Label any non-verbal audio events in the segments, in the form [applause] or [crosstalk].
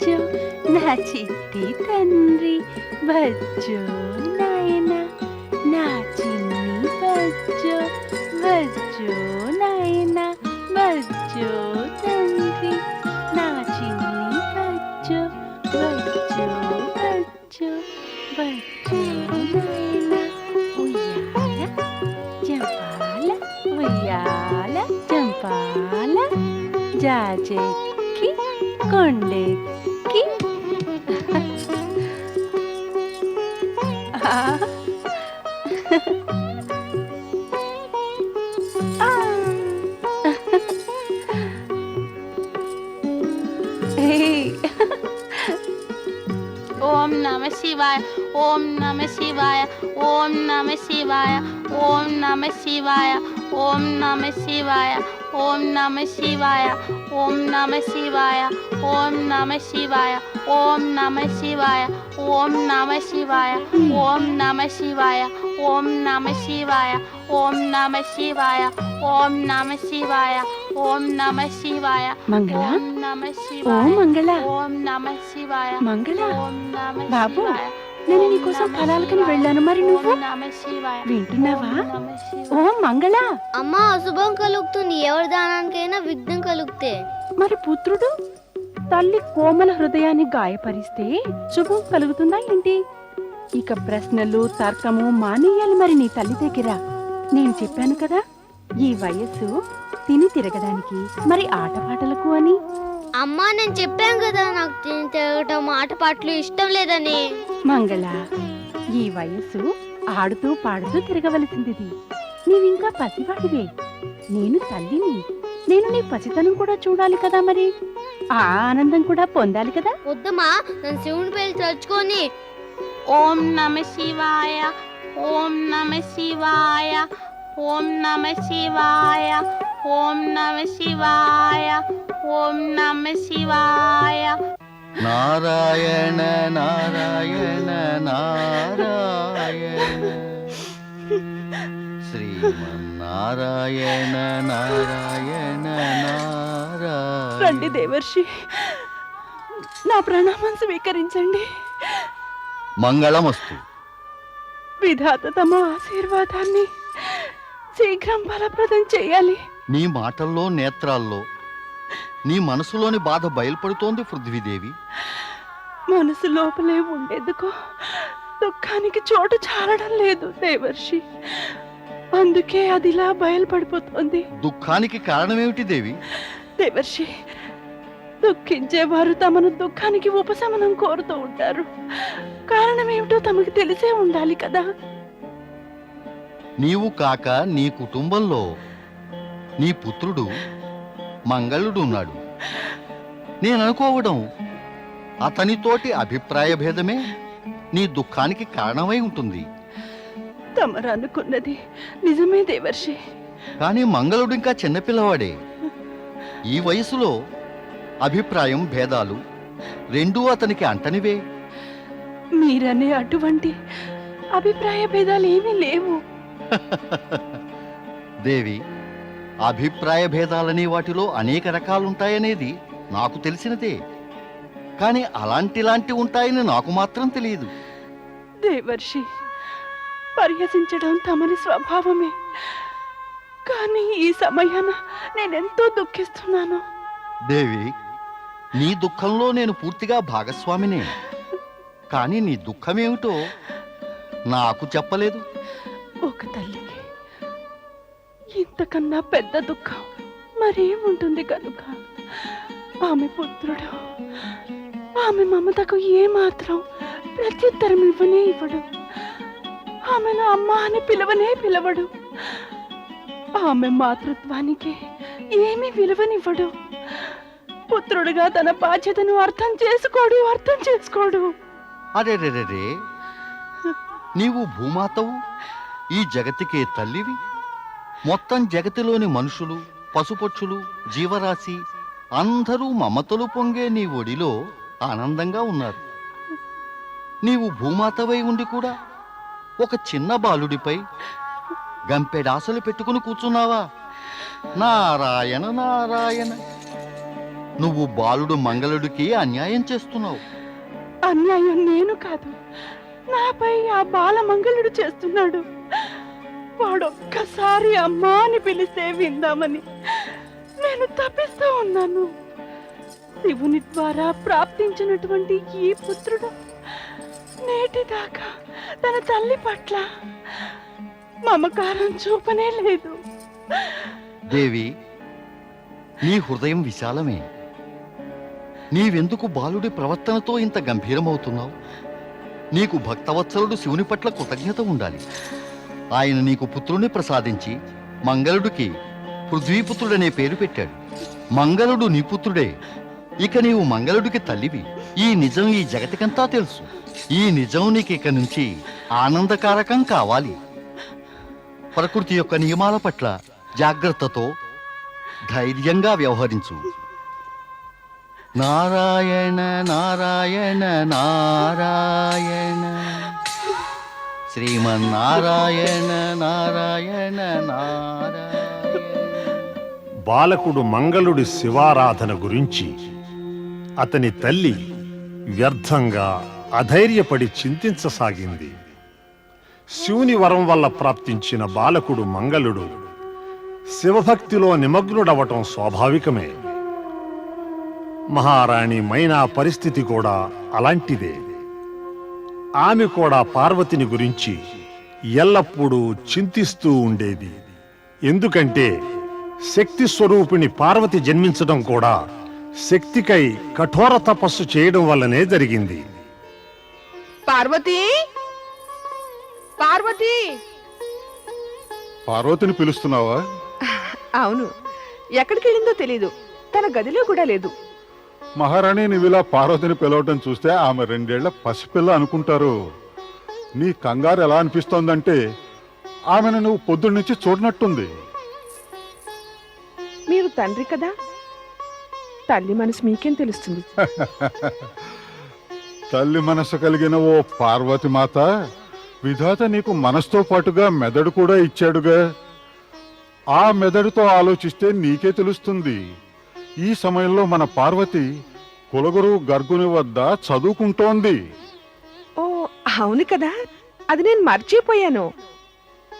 బచ్చో నా చిట్టి తండ్రి బచ్చో నా నమ శివాయ ఓం నమ శివాయ ఓం నమ శివాయ ఓం నమ శివాయ ఓం నమ శివాయ ఓం నమ శివాయ ఓం నమ శివాయ ఓం నమ శివాయ ఓం నమ శివాయ ఓం నమ శివాయ ఓం నమ శివాయ ఓం నమ శివాయ ఓం నమ శివాయ మంగళ ఓం నమ ఓ శివాయ మంగళ ఓం నమ శివాయ మంగళ ఓం నమ బాబు, శివాయ. నేను నీకోసం ఫలాలకని. వెళ్ళాను. మరి నువ్వు. వింటున్నావా. ఓ మంగళ! అమ్మా అశుభం కలుగుతుంది. ఎవరి దానానికైనా విఘ్నం కలుగుతే? మరి పుత్రుడు? తల్లి కోమల హృదయాన్ని గాయపరిస్తే శుభం కలుగుతుందా ఏంటి? ఇక ప్రశ్నలు తర్కము మానేయాలి మరి నీ తల్లి దగ్గర. నేను చెప్పాను కదా ఈ వయస్సు తిని తిరగడానికి మరి ఆటపాటలకు అని. అమ్మా నేను చెప్పాను కదా నాకు తిని తిరగటం ఆటపాటలు ఇష్టం లేదని. మంగళ ఈ వయస్సు ఆడుతూ పాడుతూ తిరగవలసిందిది. నీవింకా పసివాడివే. నేను తల్లిని నేను నీ పసితనం కూడా చూడాలి కదా మరి. ఆ ఆనందం కూడా పొందాలి కదా. వద్దమ్మా నన్ను శివుని పేరు తలుచుకొని. ఓం నమ శివాయ ఓం నమ శివాయ ఓం నమ శివాయ ఓం నమ శివాయ. ఓం నమ శివాయ. నారాయణ నారాయణ నారాయణ. శ్రీమన్నారాయణ నారాయణ నారాయణ. రండి దేవర్షి. నా ప్రణామం స్వీకరించండి. మంగళమస్తు. విధాత తమ ఆశీర్వాదాన్ని శీఘ్రం ఫలప్రదం చేయాలి. నీ మాటల్లో నేత్రాల్లో నీ మనసులోని బాధ బయలుపడుతోంది పృథ్వీదేవి. మనసు లోపలే ఉండేందుకు దుఃఖానికి చోటు చాలడం లేదు దేవర్షి. అందుకే అదిలా బయలుపడిపోతుంది. దుఃఖానికి కారణమేమిటి దేవి? దేవర్షి దుఃఖించేవారు తమను దుఃఖానికి ఉపశమనం కోరుతూ ఉంటారు. కారణం ఏమిటో తమకు తెలిసే ఉండాలి కదా. నీవు కాక నీ కుటుంబంలో నీ పుత్రుడు మంగళుడు ఉన్నాడు నేను అనుకోవడం అతనితోటి అభిప్రాయ భేదమే నీ దుఃఖానికి కారణమై ఉంటుంది. తమరు అనుకున్నది నిజమే దేవర్షి. కానీ మంగళుడు ఇంకా చిన్నపిల్లవాడే. ఈ వయసులో అభిప్రాయం భేదాలు రెండూ అతనికి అంటనివే. మీరనే అటువంటి అభిప్రాయ భేదాలు ఏమీ లేవు. [laughs] దేవి అభిప్రాయ భేదాలనే వాటిలో అనేక రకాలుంటాయనేది నాకు తెలిసినదే. కానీ అలాంటిలాంటి ఉంటాయని నాకు మాత్రం తెలియదు. దేవర్షి పరిహసించడం తమని స్వభావమే. కానీ ఈ సమయాన నేనెంతో దుఃఖిస్తున్నాను. దేవి నీ దుఃఖంలో నేను పూర్తిగా భాగస్వామినే. కానీ నీ దుఃఖమేమిటో నాకు చెప్పలేదు. ఒక తల్లికి ఇంతకన్నా పెద్ద దుఃఖం మరేముంటుంది కనుక? ఆమె పుత్రుడు ఆమె మమతకు ఏమాత్రం ప్రత్యుత్తరం ఇవ్వనే ఇవ్వడు. ఆమెను అమ్మ అని పిలవనే పిలవడు. ఆమె మాతృత్వానికి ఏమీ విలువనివ్వడు. పుత్రుడుగా తన బాధ్యతను అర్థం చేసుకోడు అర్థం చేసుకోడు. అరే రే నీవు భూమాతవు? ఈ జగతికే తల్లివి? మొత్తం జగతిలోని మనుషులు పశుపక్షులు జీవరాశి అందరూ మమతలు పొంగే నీ ఒడిలో ఆనందంగా ఉన్నారు. నీవు భూమాతవై ఉండి కూడా ఒక చిన్న బాలుడిపై గంపెడాసలు పెట్టుకుని కూర్చున్నావా? నారాయణ నారాయణ నువ్వు బాలుడు మంగళుడికి అన్యాయం చేస్తున్నావు. అన్యాయం నేను కాదు. నాపై ఆ బాలమంగళుడు చేస్తున్నాడు. వాడొక్కసారి అమ్మా అని పిలిస్తే విందామని నేను తప్పిస్తూ ఉన్నాను. శివుని ద్వారా ప్రాప్తించినటువంటి ఈ పుత్రుడు నేటిదాకా తన తల్లి పట్ల మమకారం చూపనే లేదు. దేవి నీ హృదయం విశాలమే. నీవెందుకు బాలుడి ప్రవర్తనతో ఇంత గంభీరమవుతున్నావు? నీకు భక్తవత్సలుడు శివుని పట్ల కృతజ్ఞత ఉండాలి. ఆయన నీకు పుత్రుని ప్రసాదించి మంగళుడికి పృథ్వీపుత్రుడనే పేరు పెట్టాడు. మంగళుడు నీ పుత్రుడే. ఇక నీవు మంగళుడికి తల్లివి. ఈ నిజం ఈ జగతికంతా తెలుసు. ఈ నిజం నీకు ఇక నుంచి ఆనందకారకం కావాలి. ప్రకృతి యొక్క నియమాల పట్ల జాగ్రత్తతో ధైర్యంగా వ్యవహరించు. నారాయణ నారాయణ నారాయణ. శ్రీమన్నారాయణ నారాయణ నారాయణ. బాలకుడు మంగళుడి శివారాధన గురించి అతని తల్లి వ్యర్థంగా అధైర్యపడి చింతించసాగింది. శివుని వరం వల్ల ప్రాప్తించిన బాలకుడు మంగళుడు శివభక్తిలో నిమగ్నుడవటం స్వాభావికమే. మహారాణి మైనా పరిస్థితి కూడా అలాంటిదే. ఆమె కూడా పార్వతిని గురించి ఎల్లప్పుడూ చింతిస్తూ ఉండేది. ఎందుకంటే శక్తి స్వరూపిణి పార్వతి జన్మించడం కూడా శక్తికై కఠోర తపస్సు చేయడం వల్లనే జరిగింది. పార్వతి! పార్వతి! పార్వతిని పిలుస్తున్నావా? అవును. ఎక్కడికి వెళ్ళిందో తెలీదు. తన గదిలో కూడా లేదు. మహారాణి నువ్విలా పార్వతిని పిలవటం చూస్తే ఆమె రెండేళ్ళ పసిపిల్ల అనుకుంటారు. నీ కంగారు ఎలా అనిపిస్తోందంటే ఆమెను నువ్వు పొద్దున్నుంచి చూడనట్టుంది. మీరు తండ్రి కదా? తల్లి మనసు మీకేం తెలుస్తుంది? [laughs] తల్లి మనసు కలిగిన ఓ పార్వతి మాత విధాత నీకు మనసుతో పాటుగా మెదడు కూడా ఇచ్చాడుగా. ఆ మెదడుతో ఆలోచిస్తే నీకే తెలుస్తుంది. ఈ సమయంలో మన పార్వతి కులగురు గర్గుని వద్ద చదువుకుంటోంది. ఓ అవును కదా. అది నేను మర్చిపోయాను.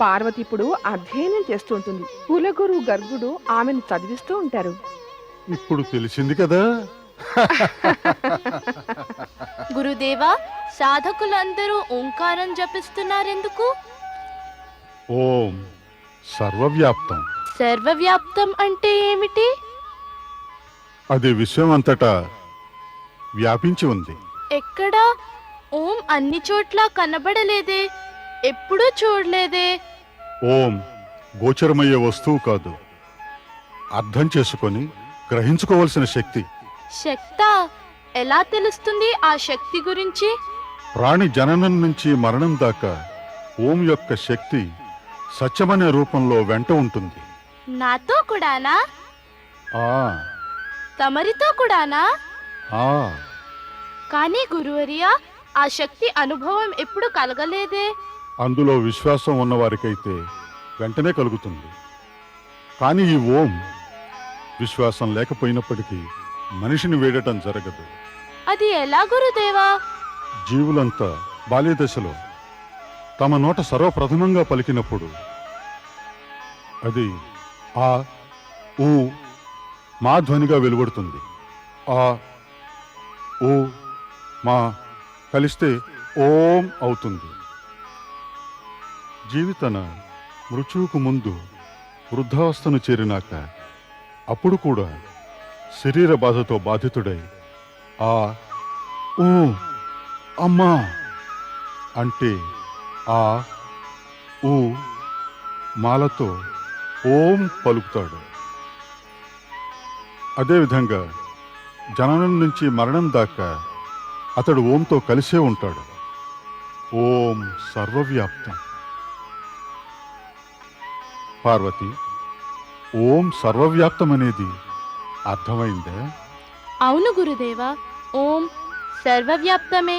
పార్వతి ఇప్పుడు అధ్యయనం చేస్తూ ఉంటుంది కులగురు గర్గుడు ఆమెను చదివిస్తూ ఉంటారు. ఇప్పుడు తెలిసింది కదా. [laughs] గురుదేవా సాధకులందరూ ఓంకారం జపిస్తున్నారెందుకు? ఓం సర్వవ్యాప్తం. సర్వవ్యాప్తం అంటే ఏమిటి? అది విశ్వం అంతటా వ్యాపించి ఉంది. ఎక్కడా? ఓం అన్ని చోట్ల కనబడలేదే. ఎప్పుడూ చూడలేదే. ఓం గోచరమయ్యే వస్తువు కాదు. అర్థం చేసుకొని గ్రహించుకోవలసిన శక్తి. శక్తా? ఎలా తెలుస్తుంది ఆ శక్తి గురించి? ప్రాణి జననం నుంచి మరణం దాకా ఓం యొక్క శక్తి సత్యమనే రూపంలో వెంట ఉంటుంది. నాతో కూడానా? ఆ. తమరితో కూడానా? ఆ. కానీ గురువర్యా ఆ శక్తి అనుభవం ఎప్పుడు కలగలేదే? అందులో విశ్వాసం ఉన్నవారికైతే వెంటనే కలుగుతుంది. కానీ ఈ ఓం విశ్వాసం లేకపోయినప్పటికీ మనిషిని వేడటం జరగదు. అది ఎలా గురుదేవా? జీవులంతా బాల్యదశలో తమ నోట సర్వప్రథమంగా పలికినప్పుడు అది ఆ ఊ మా ధ్వనిగా వెలువడుతుంది. ఆ ఓ మా కలిస్తే ఓం అవుతుంది. జీవితన మృత్యువుకు ముందు వృద్ధావస్థను చేరినాక అప్పుడు కూడా శరీర బాధతో బాధితుడై ఆ ఓ అమ్మా అంటే ఆ ఊ మాలతో ఓం పలుకుతాడు. అదేవిధంగా జననం నుంచి మరణం దాకా అతడు ఓంతో కలిసే ఉంటాడు. ఓం సర్వవ్యాప్తం. పార్వతి ఓం సర్వవ్యాప్తం అనేది అర్థమైందా? అవును గురుదేవా ఓం సర్వవ్యాప్తమే.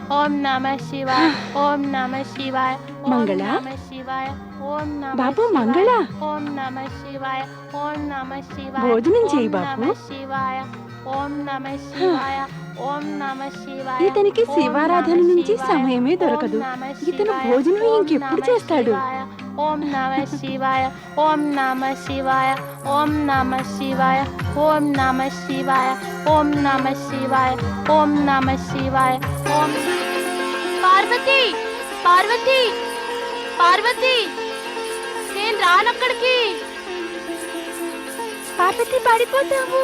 ఓం నమ శివాయ ఓం నమ శివాయ మంగళ? శివాయ ఓం నమ బాబు, మంగళ? ఓం నమ శివాయ ఓం నమ శివాయ భోజనం చేయి బాబు. శివాయ ఓం నమ శివాయ ఇతనికి శివారాధన నుంచి సమయమే దొరకదు. ఇతను భోజనం ఇంకెప్పుడు చేస్తాడు? ఓం నమ శివాయ. ఓం నమ శివాయ. ఓం నమ శివాయ. ఓం నమ శివాయ. ఓం నమ శివాయ. ఓం నమ శివాయ. ఓం పార్వతి! పార్వతి! పార్వతి! నేను రానక్కడికి! పార్వతి పడిపోతావు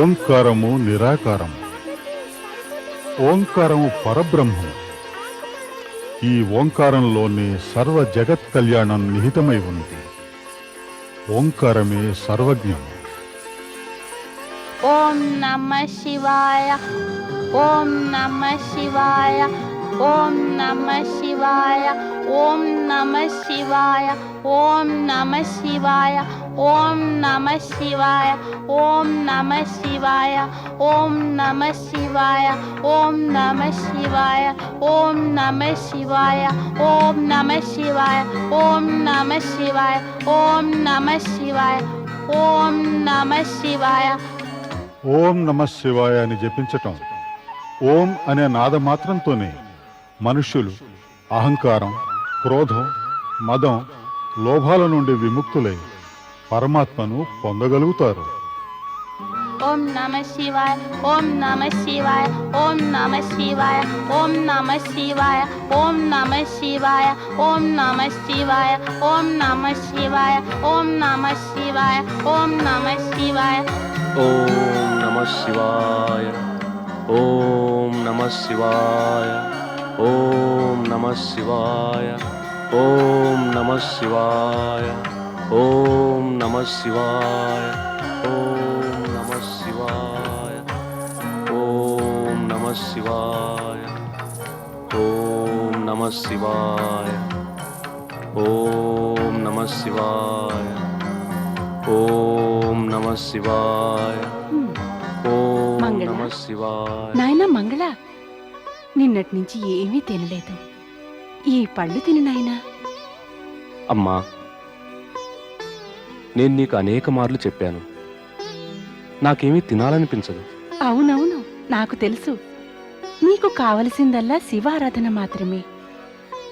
ఓంకారము నిరాకారము. ఓంకారం పరబ్రహ్మం. ఈ ఓంకారంలోనే సర్వ జగత్ కళ్యాణం నిహితమై ఉంది. ఓంకారమే సర్వజ్ఞం. ఓం నమ శివాయ. ఓం నమ శివాయ. ఓం నమ శివాయ ఓం నమ శివాయ ఓం నమ శివాయ ఓం నమ శివాయ ఓం నమ శివాయ ఓం నమ శివాయ ఓం నమ శివాయ ఓం నమ శివాయ ఓం నమ శివాయ ఓం నమ శివాయ ఓం నమ శివాయ ఓం నమ శివాయ ఓం నమ శివాయ అని జపించటం ఓం అనే నాద మాత్రంతోనే మనుష్యులు అహంకారం క్రోధం మదం లోభాల నుండి విముక్తులై పరమాత్మను పొందగలుగుతారు ఓం నమ శివాయ ఓం నమ శివాయ ఓం నమ శివాయ ఓం నమ శివాయ ఓం నమ శివాయ ఓం నమ శివాయ ఓం నమ శివాయ ఓం నమ శివాయ ఓం నమ శివాయ ఓం నమ శివాయ ఓం నమ శివాయ ఓం నమ శివాయ ఓం నమ శివాయ ఓం నమ శివాయ ఓం నమ శివాయ ఓం నమ శివాయ ఓం నమ శివాయ ఓం నమ శివాయ ఓం నమ శివాయ. ఓం? నమ శివాయ నాయనా మంగళ నిన్నటి నుంచి ఏమీ తినలేదు. ఈ పళ్ళు తిను నాయనా. అమ్మా నేను నీకు అనేక మార్లు చెప్పాను. నాకేమీ తినాలనిపించదు. అవునవును నాకు తెలుసు. నీకు కావలసిందల్లా శివారాధన మాత్రమే.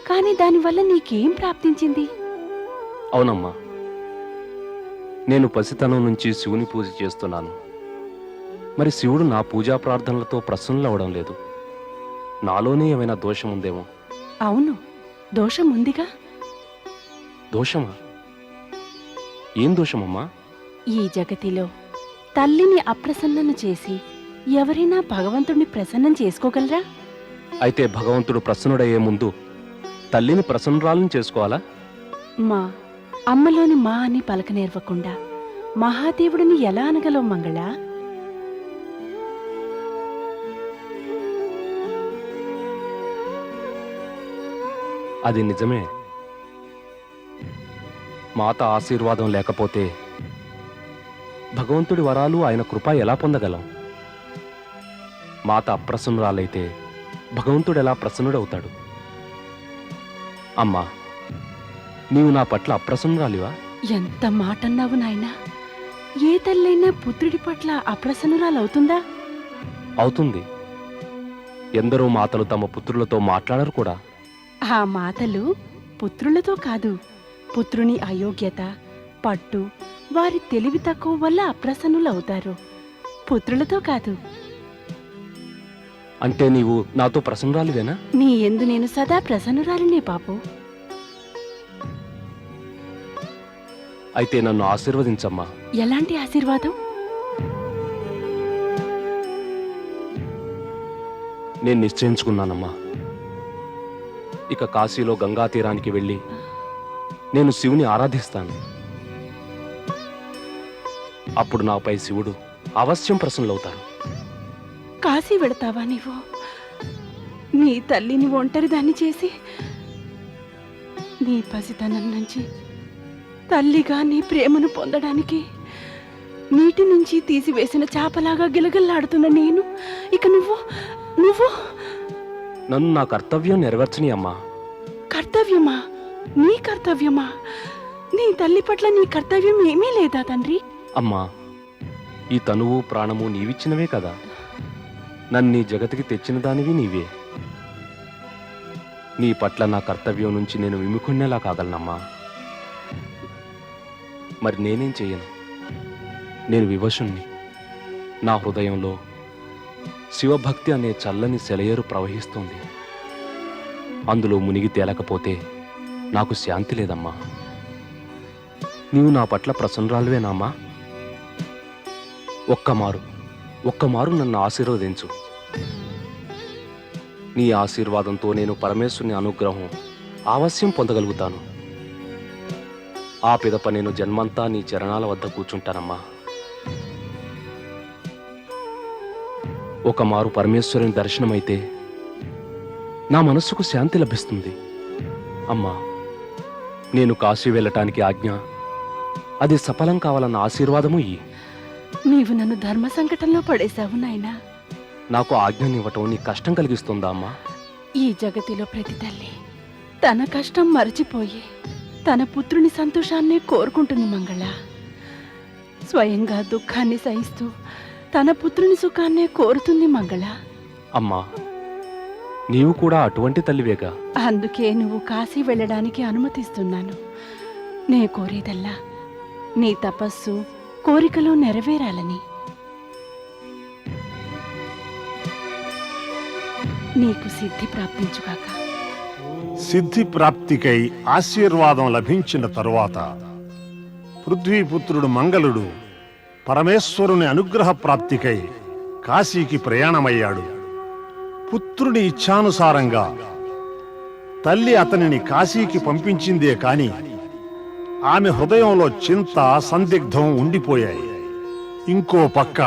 కానీ దానివల్ల నీకేం ప్రాప్తించింది? అవునమ్మా నేను పసితనం నుంచి శివుని పూజ చేస్తున్నాను. మరి శివుడు నా పూజా ప్రార్థనలతో ప్రసన్నులవడం లేదు. నాలోనే ఏమైనా దోషం ఉందేమో? అవును. దోషం ఉందిగా? దోషమా? ఏం దోషమమ్మా? ఈ జగతిలో తల్లిని అప్రసన్నను చేసి ఎవరైనా భగవంతుణ్ణి ప్రసన్నం చేసుకోగలరా? అయితే భగవంతుడు ప్రసన్నుడయ్యే ముందు తల్లిని ప్రసన్నురాలను చేసుకోవాలా? మా అమ్మలోని మా అని పలక నేర్వకుండా మహాదేవుడిని ఎలా అనగలవు మంగళ? అది నిజమే. మాత ఆశీర్వాదం లేకపోతే భగవంతుడి వరాలు ఆయన కృప ఎలా పొందగలం? మాత అప్రసన్నురాలైతే భగవంతుడు ఎలా ప్రసన్నుడవుతాడు? అమ్మా నీవు నా పట్ల అప్రసన్నురాలివా? ఎంత మాటన్నావు నాయనా? ఏ తల్లైనా పుత్రుడి పట్ల అప్రసన్నురాలవుతుందా? అవుతుంది. ఎందరో మాతలు తమ పుత్రులతో మాట్లాడరు కూడా. ఆ మాటలు పుత్రులతో కాదు పుత్రుని అయోగ్యత పట్టు వారి తెలివి తక్కువ వల్ల అప్రసన్నులవుతారు. పుత్రులతో కాదు. అంటే నీవు నాతో ప్రసన్నురాలివేనా? నీ ఎందు నేను సదా ప్రసన్నురాలినే పాపు అయితే నన్ను ఆశీర్వదించమ్మా. ఎలాంటి ఆశీర్వాదం? నేను నిశ్చయించుకున్నానమ్మా. ఇక కాశీలో గంగా తీరానికి వెళ్ళి నేను శివుని ఆరాధిస్తాను. అప్పుడు నాపై శివుడు అవశ్యం ప్రసన్నులవుతాడు కాశీ వెళతావా నీవు? నీ తల్లిని ఒంటరిదాన్ని చేసి నీ పసితనం నుంచి తల్లిగా నీ ప్రేమను పొందడానికి నీటి నుంచి తీసివేసిన చేపలాగా గిలగిల్లాడుతున్న నేను? ఇక నువ్వు? నువ్వు? నన్ను నా కర్తవ్యం నెరవేర్చని అమ్మా. కర్తవ్యమా? నీ కర్తవ్యమా? నీ తల్లి పట్ల నీ కర్తవ్యం ఏమీ లేదా తండ్రి? అమ్మా ఈ తనువు ప్రాణము నీవిచ్చినవే కదా. నన్ను ఈ జగతికి తెచ్చిన దానివి నీవే. నీ పట్ల నా కర్తవ్యం నుంచి నేను విముఖుణ్ణేలా కాగలనమ్మా. మరి నేనేం చెయ్యను నేను వివశుణ్ణి. నా హృదయంలో శివభక్తి అనే చల్లని సెలయేరు ప్రవహిస్తుంది. అందులో మునిగి తేలకపోతే నాకు శాంతి లేదమ్మా. నీవు నా పట్ల ప్రసన్నరాలువేనామ్మా ఒక్కమారు ఒక్కమారు నన్ను ఆశీర్వదించు. నీ ఆశీర్వాదంతో నేను పరమేశ్వరుని అనుగ్రహం ఆవశ్యం పొందగలుగుతాను. ఆ పిదప నేను జన్మంతా నీ చరణాల వద్ద కూర్చుంటానమ్మా. ఒక మారు పరమేశ్వరుని దర్శనమైతే నా మనస్సుకు శాంతి లభిస్తుంది. అమ్మా నేను కాశీ వెళ్ళటానికి ఆజ్ఞ. అది సఫలం కావాలన్న ఆశీర్వాదము నీవు నన్ను ధర్మ సంకటంలో పడేశావు నాయనా. నాకు ఆజ్ఞనివ్వటం నీ కష్టం కలిగిస్తుందా అమ్మా? ఈ జగతిలో ప్రతి తల్లి తన కష్టం మరచిపోయి తన పుత్రుని సంతోషాన్నే కోరుకుంటుంది మంగళ. స్వయంగా దుఃఖాన్ని సహిస్తూ తన పుత్రుని సుఖాన్నే కోరుతుంది మంగళ. అమ్మా నీవు కూడా అటువంటి తల్లివేగా. అందుకే నువ్వు కాశీ వెళ్ళడానికి అనుమతిస్తున్నాను. నే కోరేదల్లా నీ తపస్సు కోరికలు నెరవేరాలని. నీకు సిద్ధి ప్రాప్తించుగాక. సిద్ధి ప్రాప్తికై ఆశీర్వాదం లభించిన తరువాత పృథ్వీపుత్రుడు మంగళుడు పరమేశ్వరుని అనుగ్రహ ప్రాప్తికై కాశీకి ప్రయాణమయ్యాడు. పుత్రుని ఇచ్ఛానుసారంగా తల్లి అతనిని కాశీకి పంపించిందే కాని ఆమె హృదయంలో చింత సందిగ్ధం ఉండిపోయాయి. ఇంకో పక్క